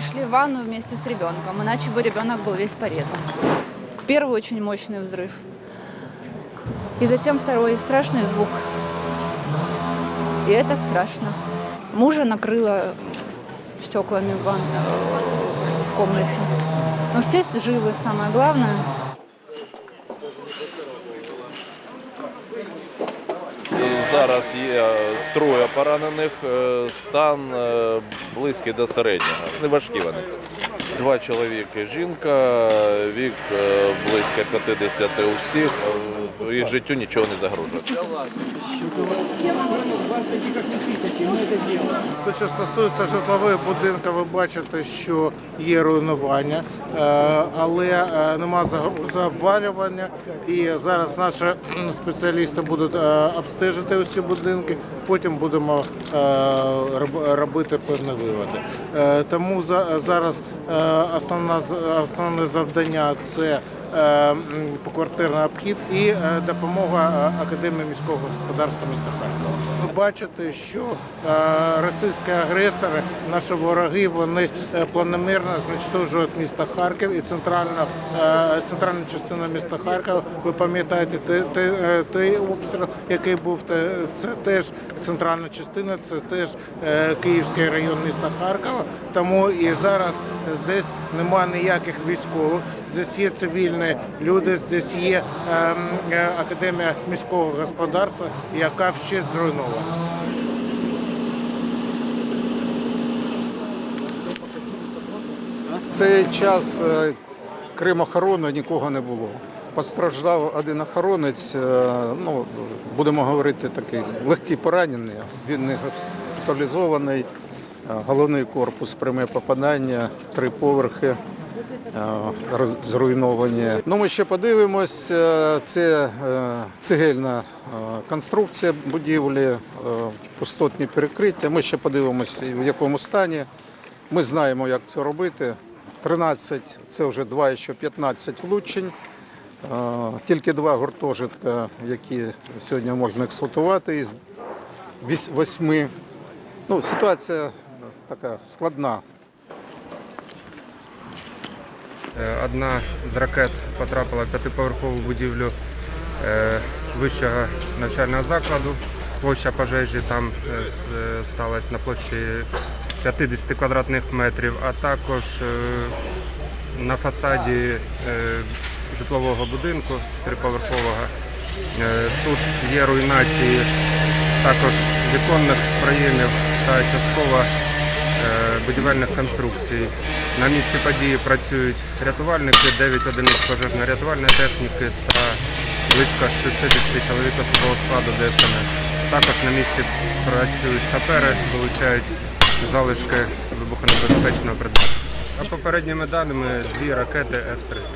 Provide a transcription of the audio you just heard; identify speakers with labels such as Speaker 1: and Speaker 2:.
Speaker 1: в ванну вместе с ребенком, иначе бы ребенок был весь порезан. Первый очень мощный взрыв. И затем второй страшный звук. И это страшно. Мужа накрыло стеклами в ванной, в комнате. Но все живы, самое главное.
Speaker 2: Зараз є троє поранених, е, стан е, близький до середнього. Не важкі вони. Два чоловіки, жінка, вік е, близько 50 у всіх. Е, Їх життю нічого не загрожує.
Speaker 3: Те, що стосується житлових будинків, ви бачите, що є руйнування, е, але е, нема загрози обвалювання. І зараз наші спеціалісти будуть е, обстежити усі будинки, потім будемо робити певні виводи. Тому за- зараз основна з- основне завдання це е, поквартирний обхід і е, допомога е, Академії міського господарства міста Харкова. Ви бачите, що е, російські агресори, наші вороги, вони е, планомірно знищують місто Харків і центральна, е, центральна частина міста Харкова. Ви пам'ятаєте те- те- е, той обстріл, який був, це теж центральна частина, це теж е, Київський район міста Харкова. Тому і зараз здесь немає ніяких військових. Здесь є цивільні люди, здесь є ем, е, академія міського господарства, яка ще зруйнована.
Speaker 4: Цей час е, крім охорони нікого не було. Постраждав один охоронець, е, ну, будемо говорити, такий легкий поранений. Він не госпіталізований. Головний корпус, пряме попадання, три поверхи зруйновані. Ну, ми ще подивимось. е, Це е, цегельна е, конструкція будівлі, пустотні перекриття. Ми ще подивимось, в якому стані. Ми знаємо, як це робити. 13 це вже 2, ще 15 влучень. Тільки два гуртожитка, які сьогодні можна експлуатувати із восьми. Ну, ситуація така складна.
Speaker 5: Е, Одна з ракет потрапила в п'ятиповерхову будівлю е, вищого навчального закладу. Площа пожежі там е, сталася на площі 50 квадратних метрів, а також на фасаді житлового будинку чотириповерхового. Тут є руйнації також віконних проємів та частково будівельних конструкцій. На місці події працюють рятувальники, 9 одиниць пожежно-рятувальної техніки та близько 60 чоловік особового складу ДСНС. Також на місці працюють сапери, вилучають залишки вибухонебезпечного предмету. А попередніми даними дві ракети С-300.